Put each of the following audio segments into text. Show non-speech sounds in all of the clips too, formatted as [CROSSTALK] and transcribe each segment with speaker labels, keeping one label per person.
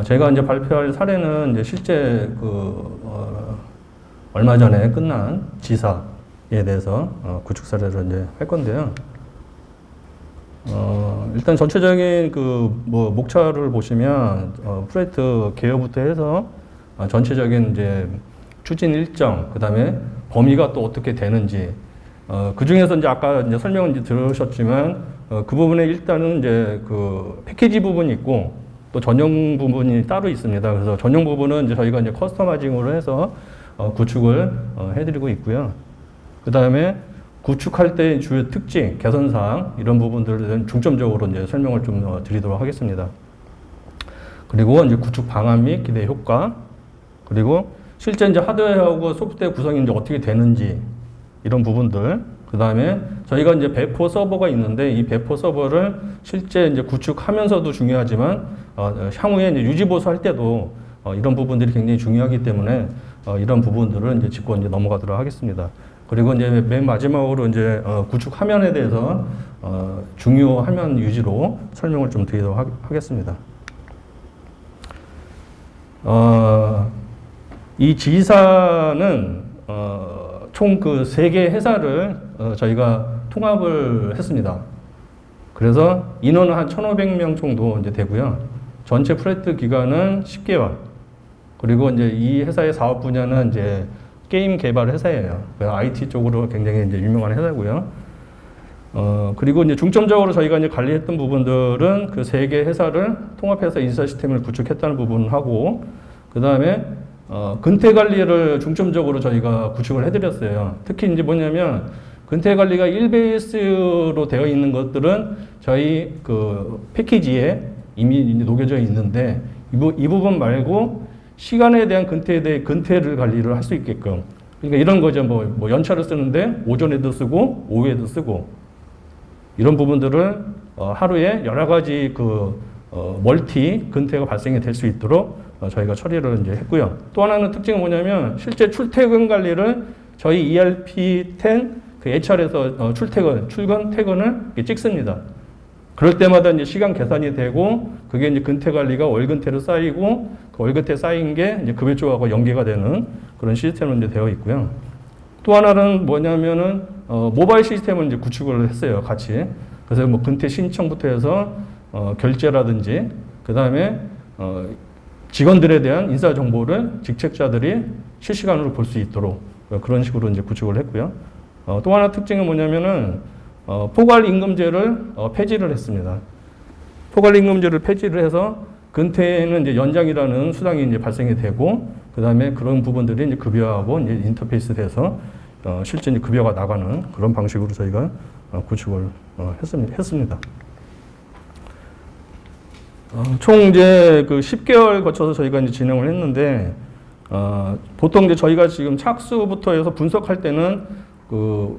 Speaker 1: 어, 제가 이제 발표할 사례는 이제 실제 그 어, 얼마 전에 끝난 지사에 대해서 어, 구축 사례를 이제 할 건데요. 어, 일단 전체적인 그 뭐 목차를 보시면 어, 프레이트 개요부터 해서 어, 전체적인 이제 추진 일정, 그 다음에 범위가 또 어떻게 되는지, 어, 그 중에서 이제 아까 이제 설명을 이제 들으셨지만, 어, 그 부분에 일단은 이제 그 패키지 부분이 있고, 또 전용 부분이 따로 있습니다. 그래서 전용 부분은 이제 저희가 이제 커스터마이징으로 해서 어, 구축을 어, 해드리고 있고요. 그 다음에 구축할 때 주요 특징, 개선사항 이런 부분들은 중점적으로 이제 설명을 좀 어, 드리도록 하겠습니다. 그리고 이제 구축 방안 및 기대 효과, 그리고 실제 이제 하드웨어하고 소프트웨어 구성이 이제 어떻게 되는지 이런 부분들. 그 다음에 저희가 이제 배포 서버가 있는데 이 배포 서버를 실제 이제 구축하면서도 중요하지만 어, 향후에 이제 유지 보수 할 때도 어, 이런 부분들이 굉장히 중요하기 때문에 어, 이런 부분들을 이제 짚고 이제 넘어가도록 하겠습니다. 그리고 이제 맨 마지막으로 이제 어, 구축 화면에 대해서 어, 중요 화면 유지로 설명을 좀 드리도록 하, 하겠습니다. 어, 이 지사는 어, 총그 세 개 회사를 어, 저희가 통합을 했습니다. 그래서 인원은 한 1,500명 정도 이제 되고요. 전체 프레트 기간은 10개월. 그리고 이제 이 회사의 사업 분야는 이제 게임 개발 회사예요. IT 쪽으로 굉장히 이제 유명한 회사고요. 어, 그리고 이제 중점적으로 저희가 이제 관리했던 부분들은 그 세 개 회사를 통합해서 인사 시스템을 구축했다는 부분하고, 그 다음에 어, 근태 관리를 중점적으로 저희가 구축을 해드렸어요. 특히 이제 뭐냐면 근태 관리가 1베이스로 되어 있는 것들은 저희 그 패키지에 이미 녹여져 있는데 이, 부, 이 부분 말고 시간에 대한 근태에 대해 근태를 관리를 할 수 있게끔 그러니까 이런 거죠. 뭐, 뭐 연차를 쓰는데 오전에도 쓰고 오후에도 쓰고 이런 부분들을 어, 하루에 여러 가지 그 어, 멀티 근태가 발생이 될 수 있도록 어, 저희가 처리를 이제 했고요. 또 하나는 특징은 뭐냐면 실제 출퇴근 관리를 저희 ERP10 그 HR에서 어, 출퇴근, 출근, 퇴근을 이렇게 찍습니다. 그럴 때마다 이제 시간 계산이 되고 그게 이제 근태 관리가 월근태로 쌓이고 그 월근태 쌓인 게 이제 급여 쪽하고 연계가 되는 그런 시스템으로 이제 되어 있고요. 또 하나는 뭐냐면은 어, 모바일 시스템을 이제 구축을 했어요, 같이. 그래서 뭐 근태 신청부터 해서 어, 결제라든지 그 다음에 어, 직원들에 대한 인사 정보를 직책자들이 실시간으로 볼 수 있도록 그런 식으로 이제 구축을 했고요. 어, 또 하나 특징은 뭐냐면은 어, 포괄 임금제를 어, 폐지를 했습니다. 포괄 임금제를 폐지를 해서 근태에는 이제 연장이라는 수당이 이제 발생이 되고 그 다음에 그런 부분들이 이제 급여하고 이제 인터페이스 돼서 어, 실제 이제 급여가 나가는 그런 방식으로 저희가 어, 구축을 어, 했습니다. 했습니다. 어, 총 이제 그 10개월 거쳐서 저희가 이제 진행을 했는데 어, 보통 이제 저희가 지금 착수부터 해서 분석할 때는 그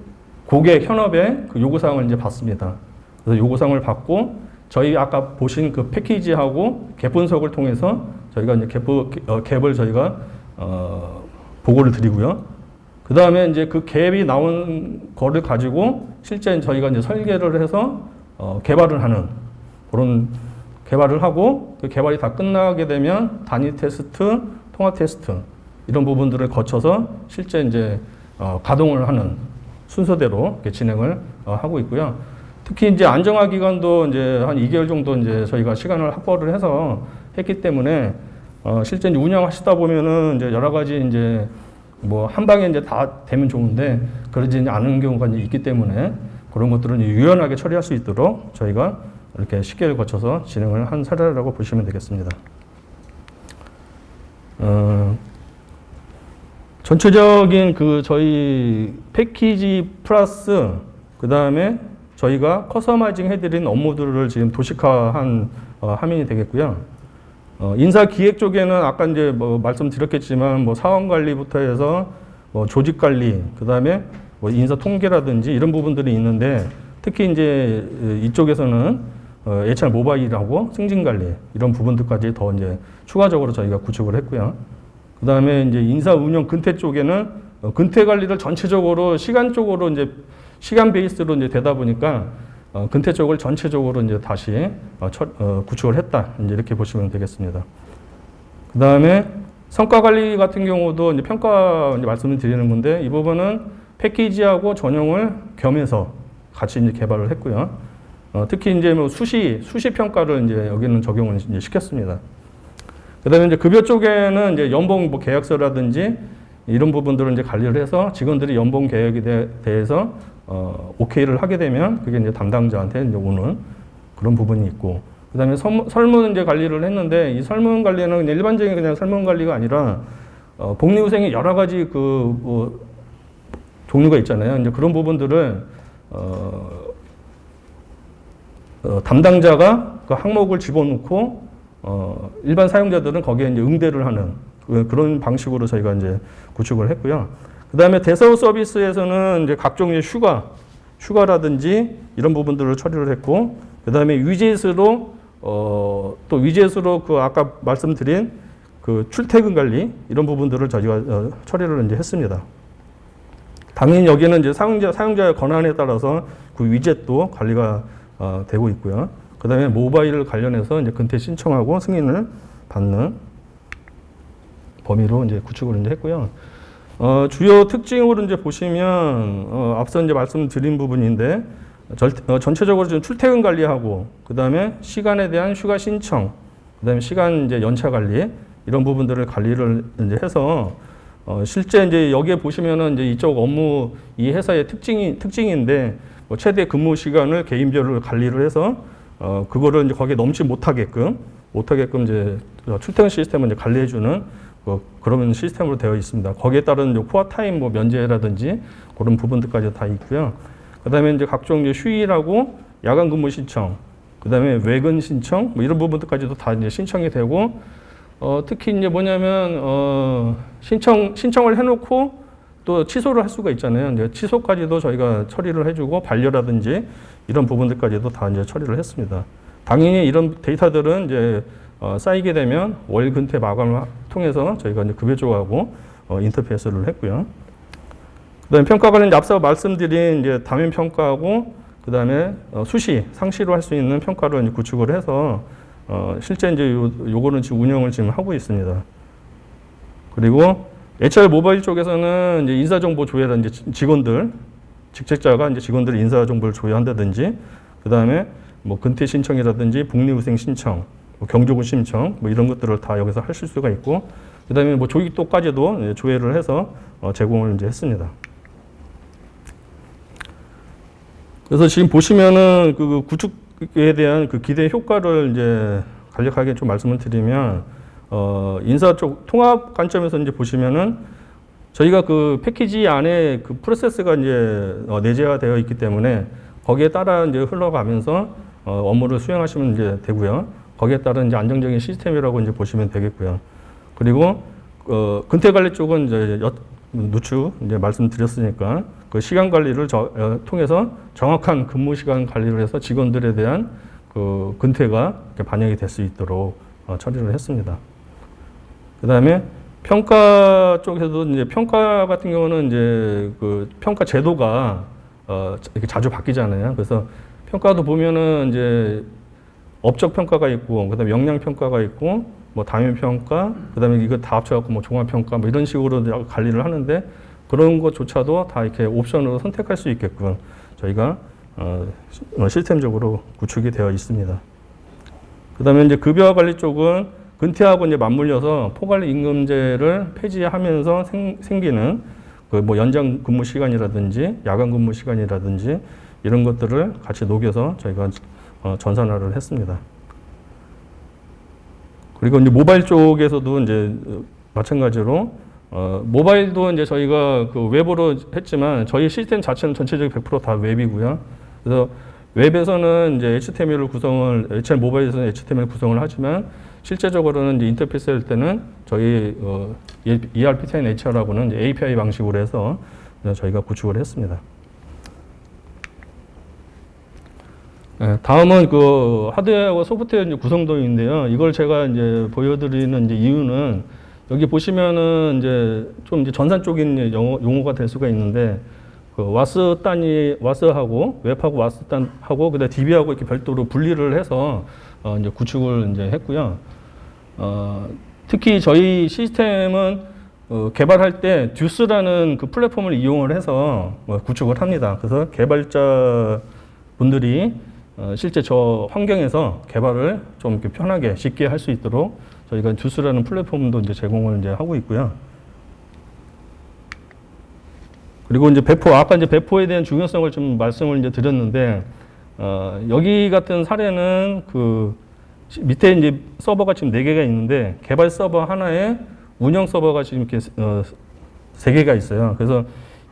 Speaker 1: 고객 현업의 그 요구사항을 이제 받습니다. 그래서 요구사항을 받고 저희 아까 보신 그 패키지하고 갭 분석을 통해서 저희가 이제 갭, 어, 갭을 저희가 어, 보고를 드리고요. 그 다음에 이제 그 갭이 나온 거를 가지고 실제 저희가 이제 설계를 해서 어, 개발을 하는 그런 개발을 하고 그 개발이 다 끝나게 되면 단위 테스트, 통합 테스트 이런 부분들을 거쳐서 실제 이제 어, 가동을 하는 순서대로 진행을 어, 하고 있고요. 특히 이제 안정화 기간도 이제 한 2개월 정도 이제 저희가 시간을 확보를 해서 했기 때문에 어, 실제 이제 운영하시다 보면은 이제 여러 가지 이제 뭐 한 방에 이제 다 되면 좋은데 그러지 않은 경우가 이제 있기 때문에 그런 것들은 유연하게 처리할 수 있도록 저희가 이렇게 10개를 거쳐서 진행을 한 사례라고 보시면 되겠습니다. 어, 전체적인 그 저희 패키지 플러스 그 다음에 저희가 커스터마이징 해드린 업무들을 지금 도식화한 어, 화면이 되겠고요. 어, 인사 기획 쪽에는 아까 이제 뭐 말씀드렸겠지만 뭐 사원 관리부터 해서 뭐 조직 관리, 그 다음에 뭐 인사 통계라든지 이런 부분들이 있는데 특히 이제 이쪽에서는 어, HR 모바일하고 승진 관리 이런 부분들까지 더 이제 추가적으로 저희가 구축을 했고요. 그 다음에 이제 인사 운영 근태 쪽에는 어, 근태 관리를 전체적으로 시간적으로 이제 시간 베이스로 이제 되다 보니까 어, 근태 쪽을 전체적으로 이제 다시 어, 처, 어, 구축을 했다. 이제 이렇게 보시면 되겠습니다. 그 다음에 성과 관리 같은 경우도 이제 평가 이제 말씀을 드리는 건데 이 부분은 패키지하고 전용을 겸해서 같이 이제 개발을 했고요. 어, 특히 이제 뭐 수시 수시 평가를 이제 여기는 적용을 이제 시켰습니다. 그다음에 이제 급여 쪽에는 이제 연봉 뭐 계약서라든지 이런 부분들을 이제 관리를 해서 직원들이 연봉 계획에 대- 대해서 어, 오케이를 하게 되면 그게 이제 담당자한테 이제 오는 그런 부분이 있고 그다음에 설- 설문 이제 관리를 했는데 이 설문 관리는 그냥 일반적인 그냥 설문 관리가 아니라 어, 복리후생의 여러 가지 그 뭐, 종류가 있잖아요. 이제 그런 부분들을 어, 어, 담당자가 그 항목을 집어넣고 어, 일반 사용자들은 거기에 이제 응대를 하는 그, 그런 방식으로 저희가 이제 구축을 했고요. 그 다음에 대사후 서비스에서는 이제 각종 이제 휴가, 휴가라든지 이런 부분들을 처리를 했고, 그 다음에 위젯으로, 어, 또 위젯으로 그 아까 말씀드린 그 출퇴근 관리, 이런 부분들을 저희가 어, 처리를 이제 했습니다. 당연히 여기는 이제 사용자, 사용자의 권한에 따라서 그 위젯도 관리가 어, 되고 있고요. 그 다음에 모바일 관련해서 이제 근태 신청하고 승인을 받는 범위로 이제 구축을 이제 했고요. 어, 주요 특징으로 이제 보시면 어, 앞서 이제 말씀드린 부분인데 절, 어, 전체적으로 좀 출퇴근 관리하고 그 다음에 시간에 대한 휴가 신청, 그 다음에 시간 이제 연차 관리 이런 부분들을 관리를 이제 해서 어, 실제 이제 여기에 보시면은 이제 이쪽 업무 이 회사의 특징이 특징인데 뭐 최대 근무 시간을 개인별로 관리를 해서 어, 그거를 이제 거기에 넘지 못하게끔 못하게끔 이제 출퇴근 시스템을 이제 관리해주는 그, 그런 시스템으로 되어 있습니다. 거기에 따른 코어 타임 뭐 면제라든지 그런 부분들까지 다 있고요. 그다음에 이제 각종 이제 휴일하고 야간 근무 신청, 그다음에 외근 신청 뭐 이런 부분들까지도 다 이제 신청이 되고 어, 특히 이제 뭐냐면 어, 신청 신청을 해놓고 또 취소를 할 수가 있잖아요. 이제 취소까지도 저희가 처리를 해주고 반려라든지 이런 부분들까지도 다 이제 처리를 했습니다. 당연히 이런 데이터들은 이제 어, 쌓이게 되면 월 근태 마감을 통해서 저희가 이제 급여 쪽하고 어, 인터페이스를 했고요. 그다음에 평가관은 이제 앞서 말씀드린 이제 다면 평가하고 그다음에 어, 수시 상시로 할 수 있는 평가를 이제 구축을 해서 어, 실제 이제 요, 요거는 지금 운영을 지금 하고 있습니다. 그리고 HR 모바일 쪽에서는 이제 인사정보 조회라 이제 직원들 직책자가 이제 직원들 인사정보를 조회한다든지 그 다음에 뭐 근태 신청이라든지 복리후생 신청, 뭐 경조군 신청 뭐 이런 것들을 다 여기서 하실 수가 있고 그 다음에 뭐 조익도까지도 이제 조회를 해서 어, 제공을 이제 했습니다. 그래서 지금 보시면은 그 구축에 대한 그 기대 효과를 이제 간략하게 좀 말씀을 드리면 어 인사 쪽 통합 관점에서 이제 보시면은 저희가 그 패키지 안에 그 프로세스가 이제 어 내재화되어 있기 때문에 거기에 따라 이제 흘러가면서 어 업무를 수행하시면 이제 되고요. 거기에 따른 이제 안정적인 시스템이라고 이제 보시면 되겠고요. 그리고 어 근태 관리 쪽은 이제 여, 누추 이제 말씀드렸으니까 그 시간 관리를 저, 어, 통해서 정확한 근무 시간 관리를 해서 직원들에 대한 그 근태가 이렇게 반영이 될 수 있도록 어, 처리를 했습니다. 그 다음에 평가 쪽에서도 이제 평가 같은 경우는 이제 그 평가 제도가 어, 이렇게 자주 바뀌잖아요. 그래서 평가도 보면은 이제 업적 평가가 있고, 그다음에 역량 평가가 있고, 뭐 다면 평가, 그다음에 이거 다 합쳐갖고 뭐 종합 평가, 뭐 이런 식으로 관리를 하는데 그런 것조차도 다 이렇게 옵션으로 선택할 수 있게끔 저희가 어, 시- 어, 시스템적으로 구축이 되어 있습니다. 그다음에 이제 급여 관리 쪽은 근태하고 이제 맞물려서 포괄 임금제를 폐지하면서 생, 생기는 그 뭐 연장 근무 시간이라든지 야간 근무 시간이라든지 이런 것들을 같이 녹여서 저희가 어, 전산화를 했습니다. 그리고 이제 모바일 쪽에서도 이제 어, 마찬가지로 어, 모바일도 이제 저희가 그 웹으로 했지만 저희 시스템 자체는 전체적인 100%다 웹이고요. 그래서 웹에서는 이제 HTML 구성을 HR 모바일에서는 HTML 구성을 하지만 실제적으로는 이제 인터페이스 할 때는 저희 어, ERP10 HR하고는 이제 API 방식으로 해서 저희가 구축을 했습니다. 네, 다음은 그 하드웨어하고 소프트웨어 이제 구성도인데요. 이걸 제가 이제 보여드리는 이제 이유는 여기 보시면은 이제 좀 이제 전산 쪽인 이제 용어, 용어가 될 수가 있는데 그 와스 단이 와스하고 웹하고 와스 단하고 그다음 DB하고 이렇게 별도로 분리를 해서 어 이제 구축을 이제 했고요. 어 특히 저희 시스템은 어, 개발할 때 듀스라는 그 플랫폼을 이용을 해서 뭐 구축을 합니다. 그래서 개발자 분들이 어, 실제 저 환경에서 개발을 좀 이렇게 편하게 쉽게 할 수 있도록 저희가 듀스라는 플랫폼도 이제 제공을 이제 하고 있고요. 그리고 이제 배포 아까 이제 배포에 대한 중요성을 좀 말씀을 이제 드렸는데 어, 여기 같은 사례는 그 시- 밑에 이제 서버가 지금 네 개가 있는데 개발 서버 하나에 운영 서버가 지금 이렇게 어, 세 개가 있어요. 그래서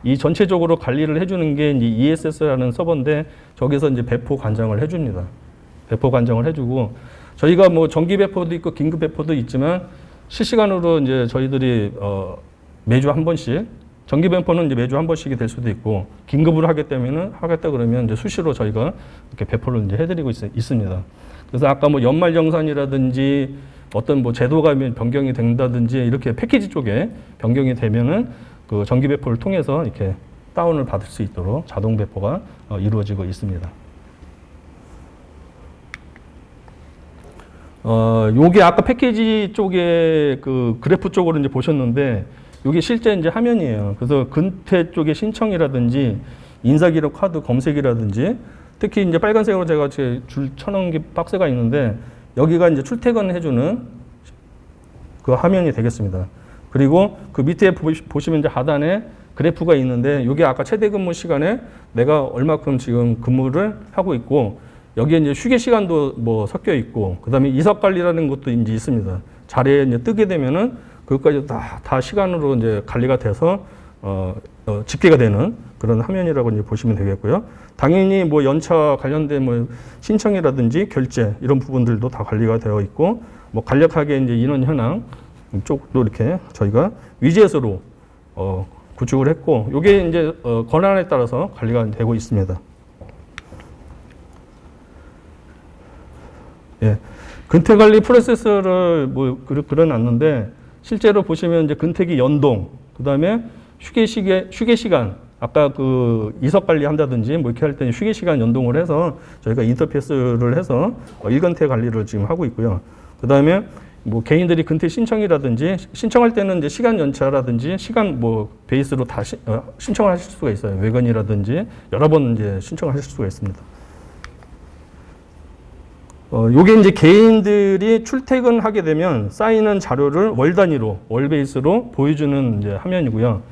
Speaker 1: 이 전체적으로 관리를 해주는 게 이제 ESS라는 서버인데 저기서 이제 배포 관장을 해줍니다. 배포 관장을 해주고 저희가 뭐 정기 배포도 있고 긴급 배포도 있지만 실시간으로 이제 저희들이 어, 매주 한 번씩 정기 배포는 이제 매주 한 번씩이 될 수도 있고 긴급으로 하기 때문에 하겠다 그러면 이제 수시로 저희가 이렇게 배포를 이제 해드리고 있, 있습니다. 그래서 아까 뭐 연말 정산이라든지 어떤 뭐 제도가 변경이 된다든지 이렇게 패키지 쪽에 변경이 되면은 그 정기 배포를 통해서 이렇게 다운을 받을 수 있도록 자동 배포가 어, 이루어지고 있습니다. 어, 요게 아까 패키지 쪽에 그 그래프 쪽으로 이제 보셨는데 요게 실제 이제 화면이에요. 그래서 근태 쪽의 신청이라든지 인사기록 카드 검색이라든지 특히 이제 빨간색으로 제가 제줄 쳐놓은 게 박스가 있는데 여기가 이제 출퇴근 해주는 그 화면이 되겠습니다. 그리고 그 밑에 보시- 보시면 이제 하단에 그래프가 있는데 이게 아까 최대 근무 시간에 내가 얼마큼 지금 근무를 하고 있고 여기에 이제 휴게 시간도 뭐 섞여 있고 그다음에 이석 관리라는 것도 이제 있습니다. 자리에 이제 뜨게 되면은 그것까지 다, 다 시간으로 이제 관리가 돼서 어, 어, 집계가 되는 그런 화면이라고 이제 보시면 되겠고요. 당연히 뭐 연차 관련된 뭐 신청이라든지 결제 이런 부분들도 다 관리가 되어 있고 뭐 간략하게 이제 인원 현황 쪽도 이렇게 저희가 위젯으로 어, 구축을 했고 이게 이제 어, 권한에 따라서 관리가 되고 있습니다. 예. 근태 관리 프로세스를 뭐 그려- 그려놨는데 실제로 보시면 이제 근태기 연동, 그 다음에 휴게 시계 휴게 시간 아까 그 이석 관리 한다든지 뭐 이렇게 할때 휴게 시간 연동을 해서 저희가 인터페이스를 해서 어, 일근태 관리를 지금 하고 있고요. 그 다음에 뭐 개인들이 근태 신청이라든지 신청할 때는 이제 시간 연차라든지 시간 뭐 베이스로 다 시- 어, 신청을 하실 수가 있어요. 외건이라든지 여러 번 이제 신청을 하실 수가 있습니다. 어, 요게 이제 개인들이 출퇴근하게 되면 쌓이는 자료를 월 단위로, 월 베이스로 보여주는 이제 화면이고요.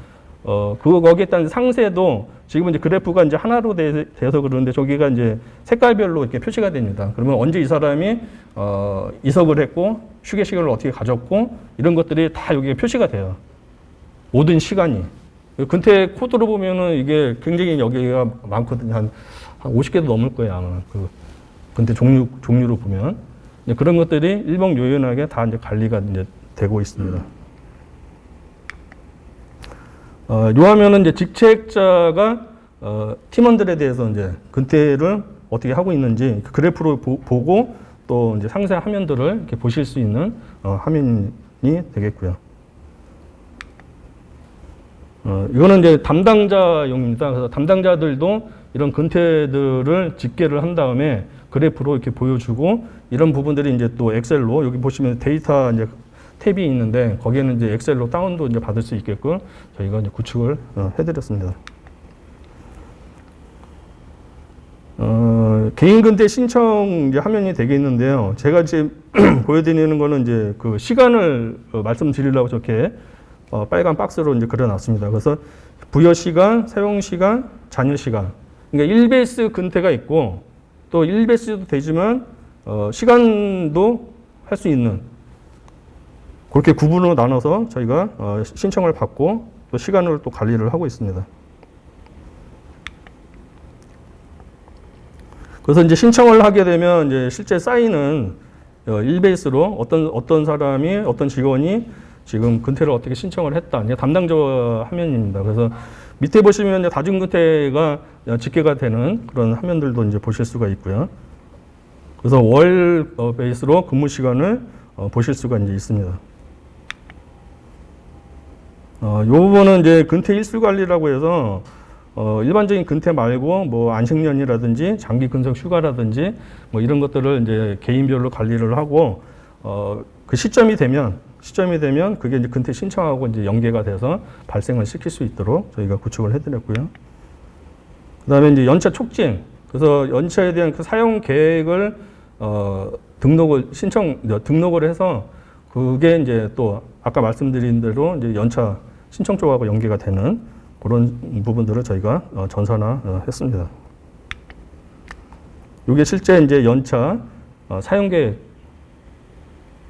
Speaker 1: 어, 그, 거기에 따른 상세도 지금 이제 그래프가 이제 하나로 돼, 서 그러는데 저기가 이제 색깔별로 이렇게 표시가 됩니다. 그러면 언제 이 사람이, 어, 이석을 했고, 휴게 시간을 어떻게 가졌고, 이런 것들이 다 여기에 표시가 돼요. 모든 시간이. 근태 코드로 보면은 이게 굉장히 여기가 많거든요. 한, 한 50개도 넘을 거예요, 아마. 그, 근데 종류 종류로 보면 그런 것들이 일목요연하게 다 이제 관리가 이제 되고 있습니다. 어, 요 화면은 이제 직책자가 어, 팀원들에 대해서 이제 근태를 어떻게 하고 있는지 그 그래프로 보, 고또 이제 상세 화면들을 이렇게 보실 수 있는 어, 화면이 되겠고요. 어, 이거는 이제 담당자용입니다. 그래서 담당자들도 이런 근태들을 집계를 한 다음에 그래프로 이렇게 보여주고 이런 부분들이 이제 또 엑셀로 여기 보시면 데이터 이제 탭이 있는데 거기에는 이제 엑셀로 다운도 이제 받을 수 있게끔 저희가 이제 구축을 어, 해드렸습니다. 어, 개인 근태 신청 이제 화면이 되겠는데요. 제가 지금 [CLEARS THROAT] 보여드리는 거는 이제 그 시간을 어, 말씀드리려고 저렇게 어, 빨간 박스로 이제 그려놨습니다. 그래서 부여 시간, 사용 시간, 잔여 시간. 그러니까 1베이스 근태가 있고 또 1베이스도 되지만 어, 시간도 할 수 있는 그렇게 구분으로 나눠서 저희가 어, 신청을 받고 또 시간을 또 관리를 하고 있습니다. 그래서 이제 신청을 하게 되면 이제 실제 어, 1베이스로 어떤 어떤 사람이 어떤 직원이 지금 근태를 어떻게 신청을 했다. 이제 담당자 화면입니다. 그래서 밑에 보시면 다중 근태가 집계가 되는 그런 화면들도 이제 보실 수가 있고요. 그래서 월 어, 베이스로 근무 시간을 어, 보실 수가 이제 있습니다. 어, 요 부분은 이제 근태 일수 관리라고 해서 어, 일반적인 근태 말고 뭐 안식년이라든지 장기 근속 휴가라든지 뭐 이런 것들을 이제 개인별로 관리를 하고 어, 그 시점이 되면 시점이 되면 그게 이제 근태 신청하고 이제 연계가 돼서 발생을 시킬 수 있도록 저희가 구축을 해드렸고요. 그다음에 이제 연차 촉진. 그래서 연차에 대한 그 사용 계획을 어, 등록을 신청 등록을 해서 그게 이제 또 아까 말씀드린 대로 이제 연차 신청 쪽하고 연계가 되는 그런 부분들을 저희가 어, 전산화 어, 했습니다. 이게 실제 이제 연차 어, 사용 계획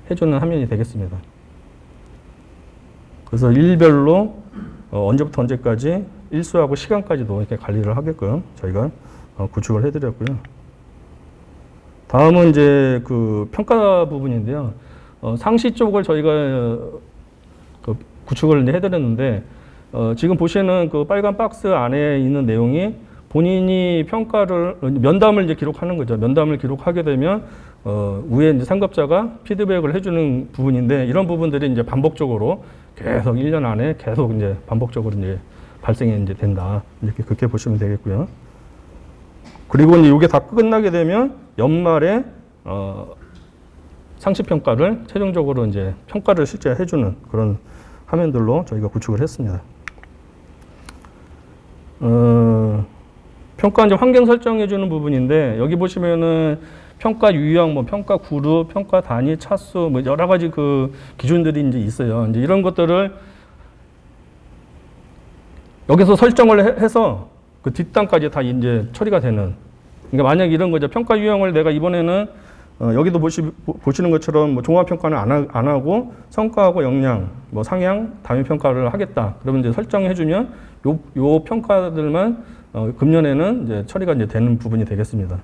Speaker 1: 해주는 화면이 되겠습니다. 그래서 일별로 어, 언제부터 언제까지 일수하고 시간까지도 이렇게 관리를 하게끔 저희가 어, 구축을 해드렸고요. 다음은 이제 그 평가 부분인데요. 어, 상시 쪽을 저희가 어, 그 구축을 해드렸는데 어, 지금 보시는 그 빨간 박스 안에 있는 내용이 본인이 평가를 면담을 이제 기록하는 거죠. 면담을 기록하게 되면 어, 위에 이제 상급자가 피드백을 해주는 부분인데 이런 부분들이 이제 반복적으로 계속 1년 안에 계속 이제 반복적으로 이제 발생이 이제 된다. 이렇게 그렇게 보시면 되겠고요. 그리고 이제 이게 다 끝나게 되면 연말에 어, 상시 평가를 최종적으로 이제 평가를 실제 해주는 그런 화면들로 저희가 구축을 했습니다. 어, 평가 이제 환경 설정해주는 부분인데 여기 보시면은 평가 유형, 뭐 평가 그룹, 평가 단위, 차수, 뭐 여러 가지 그 기준들이 이제 있어요. 이제 이런 것들을 여기서 설정을 해- 해서 그 뒷단까지 다 이제 처리가 되는. 그러니까 만약 이런 거죠. 평가 유형을 내가 이번에는 어, 여기도 보시, 보- 보시는 것처럼 뭐 종합 평가는 안, 하, 안 하고 성과하고 역량, 뭐 상향, 단위 평가를 하겠다. 그러면 이제 설정해주면 요, 요 평가들만 어, 금년에는 이제 처리가 이제 되는 부분이 되겠습니다.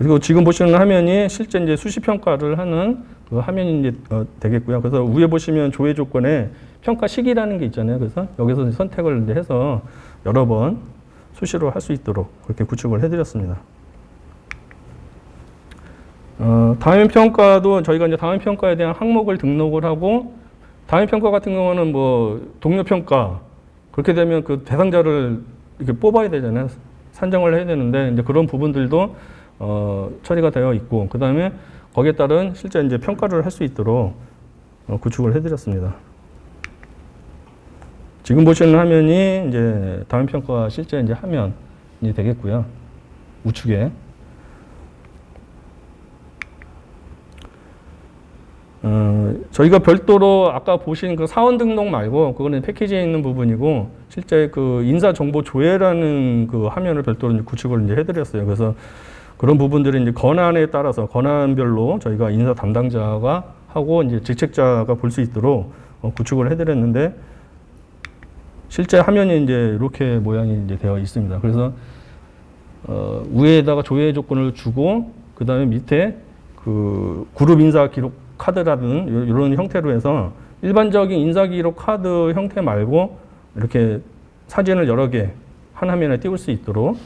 Speaker 1: 그리고 지금 보시는 화면이 실제 이제 수시 평가를 하는 그 화면이 이제 어, 되겠고요. 그래서 위에 보시면 조회 조건에 평가 시기라는 게 있잖아요. 그래서 여기서 선택을 이제 해서 여러 번 수시로 할 수 있도록 그렇게 구축을 해드렸습니다. 어, 다음 평가도 저희가 이제 다음 평가에 대한 항목을 등록을 하고 다음 평가 같은 경우는 뭐 동료 평가 그렇게 되면 그 대상자를 이렇게 뽑아야 되잖아요. 산정을 해야 되는데 이제 그런 부분들도 어, 처리가 되어 있고 그 다음에 거기에 따른 실제 이제 평가를 할 수 있도록 어, 구축을 해드렸습니다. 지금 보시는 화면이 이제 다음 평가 실제 이제 화면이 되겠고요. 우측에. 어, 저희가 별도로 아까 보신 그 사원 등록 말고 그거는 패키지에 있는 부분이고 실제 그 인사 정보 조회라는 그 화면을 별도로 이제 구축을 이제 해드렸어요. 그래서 그런 부분들이 이제 권한에 따라서 권한별로 저희가 인사 담당자가 하고 이제 직책자가 볼 수 있도록 어, 구축을 해드렸는데 실제 화면이 이제 이렇게 모양이 이제 되어 있습니다. 그래서 어, 위에다가 조회 조건을 주고 그 다음에 밑에 그 그룹 인사 기록 카드라든 이런 형태로 해서 일반적인 인사 기록 카드 형태 말고 이렇게 사진을 여러 개 한 화면에 띄울 수 있도록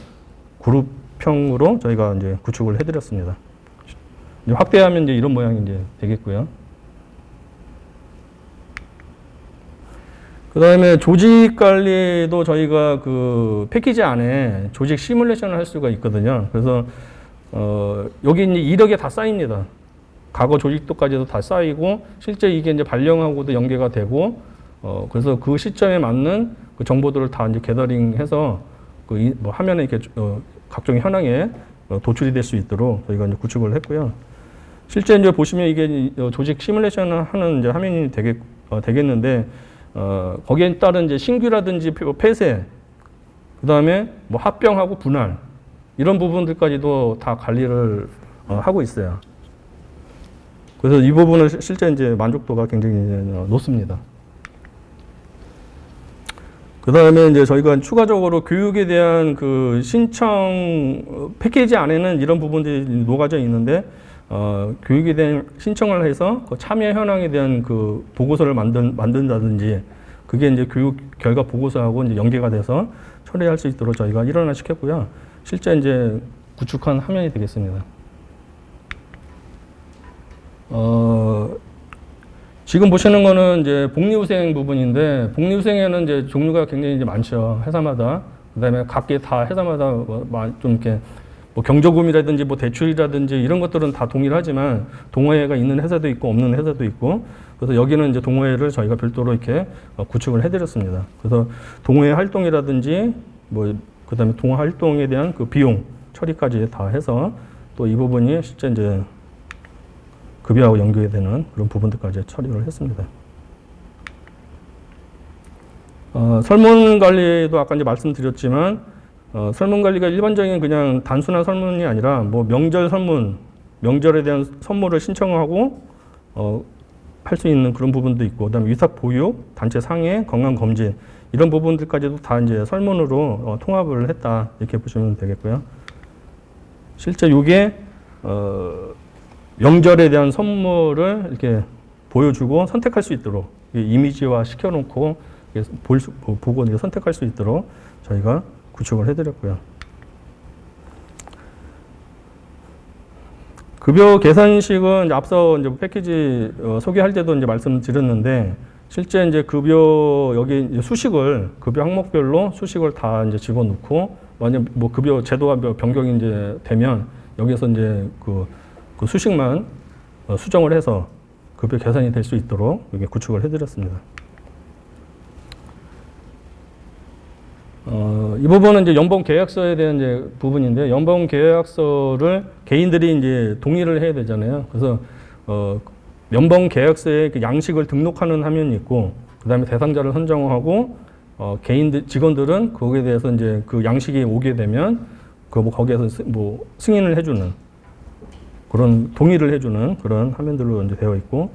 Speaker 1: 그룹 형으로 저희가 이제 구축을 해드렸습니다. 이제 확대하면 이제 이런 모양이 이제 되겠고요. 그 다음에 조직 관리도 저희가 그 패키지 안에 조직 시뮬레이션을 할 수가 있거든요. 그래서 어, 여기 이제 이력에 다 쌓입니다. 과거 조직도까지도 다 쌓이고 실제 이게 이제 발령하고도 연계가 되고 어, 그래서 그 시점에 맞는 그 정보들을 다 이제 게더링 해서 그 이- 뭐 화면에 이렇게 어, 각종 현황에 어, 도출이 될 수 있도록 저희가 이제 구축을 했고요. 실제 이제 보시면 이게 이- 어, 조직 시뮬레이션을 하는 이제 화면이 되겠, 어, 되겠는데 어, 거기에 따른 이제 신규라든지 폐- 폐쇄, 그 다음에 뭐 합병하고 분할 이런 부분들까지도 다 관리를 어, 하고 있어요. 그래서 이 부분은 시- 실제 이제 만족도가 굉장히 어, 높습니다. 그 다음에 이제 저희가 추가적으로 교육에 대한 그 신청 어, 패키지 안에는 이런 부분들이 녹아져 있는데 어, 교육에 대한 신청을 해서 그 참여 현황에 대한 그 보고서를 만든, 만든다든지 그게 이제 교육 결과 보고서하고 이제 연계가 돼서 처리할 수 있도록 저희가 일원화 시켰고요. 실제 이제 구축한 화면이 되겠습니다. 어, 지금 보시는 거는 이제 복리후생 부분인데 복리후생에는 이제 종류가 굉장히 이제 많죠. 회사마다. 그다음에 각기 다 회사마다 뭐 마- 좀 이렇게 뭐 경조금이라든지 뭐 대출이라든지 이런 것들은 다 동일하지만 동호회가 있는 회사도 있고 없는 회사도 있고 그래서 여기는 이제 동호회를 저희가 별도로 이렇게 어, 구축을 해드렸습니다. 그래서 동호회 활동이라든지 뭐 그다음에 동호 활동에 대한 그 비용 처리까지 다 해서 또 이 부분이 실제 이제 급여하고 연결이 되는 그런 부분들까지 처리를 했습니다. 어, 설문 관리도 아까 이제 말씀드렸지만 어, 설문 관리가 일반적인 그냥 단순한 설문이 아니라 뭐 명절 설문, 명절에 대한 선물을 신청하고 어, 할 수 있는 그런 부분도 있고, 그다음에 위탁 보육, 단체 상해, 건강 검진 이런 부분들까지도 다 이제 설문으로 어, 통합을 했다 이렇게 보시면 되겠고요. 실제 이게 어, 명절에 대한 선물을 이렇게 보여주고 선택할 수 있도록 이 이미지화 시켜놓고 볼 수, 보- 보고 선택할 수 있도록 저희가 구축을 해드렸고요. 급여 계산식은 이제 앞서 이제 패키지 어, 소개할 때도 이제 말씀드렸는데 실제 이제 급여 여기 이제 수식을 급여 항목별로 수식을 다 이제 집어넣고 만약 뭐 급여 제도가 뭐 변경이 이제 되면 여기서 이제 그, 그 수식만 어, 수정을 해서 급여 계산이 될 수 있도록 이게 구축을 해드렸습니다. 어, 이 부분은 이제 연봉 계약서에 대한 이제 부분인데 연봉 계약서를 개인들이 이제 동의를 해야 되잖아요. 그래서 어, 연봉 계약서에 그 양식을 등록하는 화면이 있고 그다음에 대상자를 선정하고 어, 개인들 직원들은 거기에 대해서 이제 그 양식이 오게 되면 그 뭐 거기에서 스- 뭐 승인을 해주는 그런 동의를 해주는 그런 화면들로 이제 되어 있고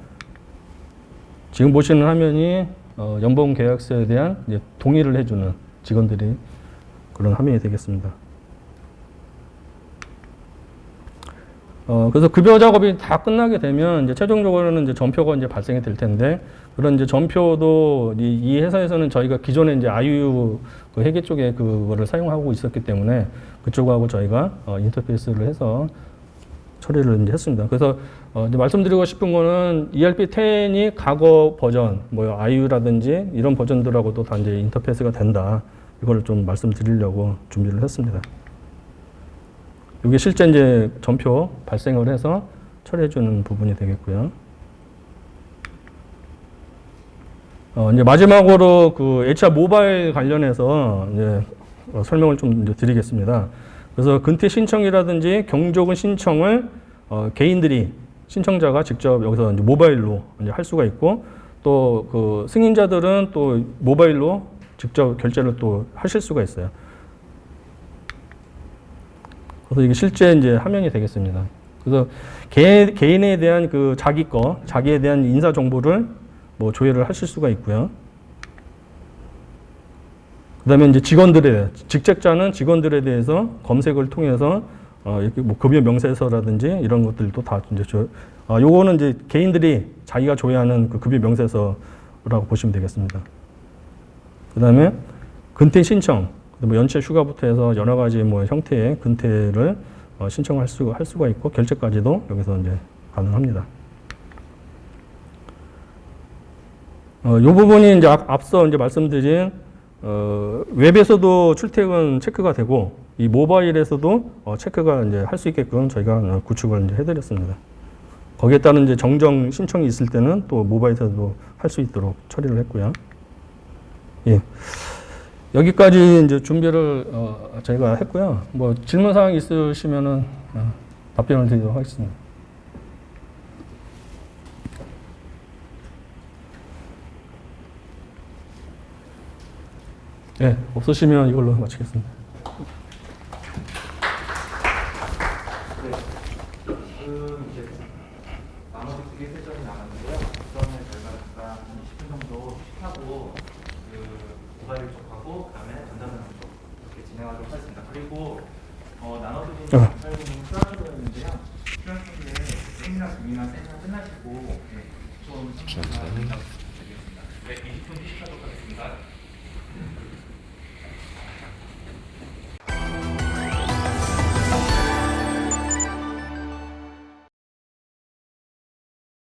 Speaker 1: 지금 보시는 화면이 어, 연봉 계약서에 대한 동의를 해주는 직원들이 그런 화면이 되겠습니다. 어, 그래서 급여 작업이 다 끝나게 되면 이제 최종적으로는 이제 전표가 이제 발생이 될 텐데 그런 이제 전표도 이, 이 회사에서는 저희가 기존에 이제 아유 그 회계 쪽에 그거를 사용하고 있었기 때문에 그쪽하고 저희가 어, 인터페이스를 해서 처리를 이제 했습니다. 그래서 어, 이제 말씀드리고 싶은 거는 ERP 10이 과거 버전, 뭐 아이유라든지 이런 버전들하고도 다 이제 인터페이스가 된다. 이걸 좀 말씀드리려고 준비를 했습니다. 이게 실제 이제 전표 발생을 해서 처리해 주는 부분이 되겠고요. 어, 이제 마지막으로 그 HR 모바일 관련해서 이제 어, 설명을 좀 이제 드리겠습니다. 그래서 근태 신청이라든지 경조근 신청을 어, 개인들이 신청자가 직접 여기서 이제 모바일로 이제 할 수가 있고 또 그 승인자들은 또 모바일로 직접 결제를 또 하실 수가 있어요. 그래서 이게 실제 이제 화면이 되겠습니다. 그래서 개, 개인에 대한 그 자기 거, 자기에 대한 인사 정보를 뭐 조회를 하실 수가 있고요. 그다음에 이제 직원들에 직책자는 직원들에 대해서 검색을 통해서 어 이렇게 뭐 급여 명세서라든지 이런 것들도 다 이제 조, 아 요거는 이제 개인들이 자기가 조회하는 그 급여 명세서라고 보시면 되겠습니다. 그다음에 근태 신청, 뭐 연체 휴가부터 해서 여러 가지 뭐 형태의 근태를 어 신청할 수가 할 수가 있고 결제까지도 여기서 이제 가능합니다. 어, 이 부분이 이제 앞- 앞서 이제 말씀드린 어, 웹에서도 출퇴근 체크가 되고 이 모바일에서도 어, 체크가 이제 할 수 있게끔 저희가 어, 구축을 이제 해드렸습니다. 거기에 따른 이제 정정 신청이 있을 때는 또 모바일에서도 할 수 있도록 처리를 했고요. 예. 여기까지 이제 준비를 어, 저희가 했고요. 뭐 질문 사항 있으시면은 어, 답변을 드리도록 하겠습니다. 네, 없으시면 이걸로
Speaker 2: 마치겠습니다.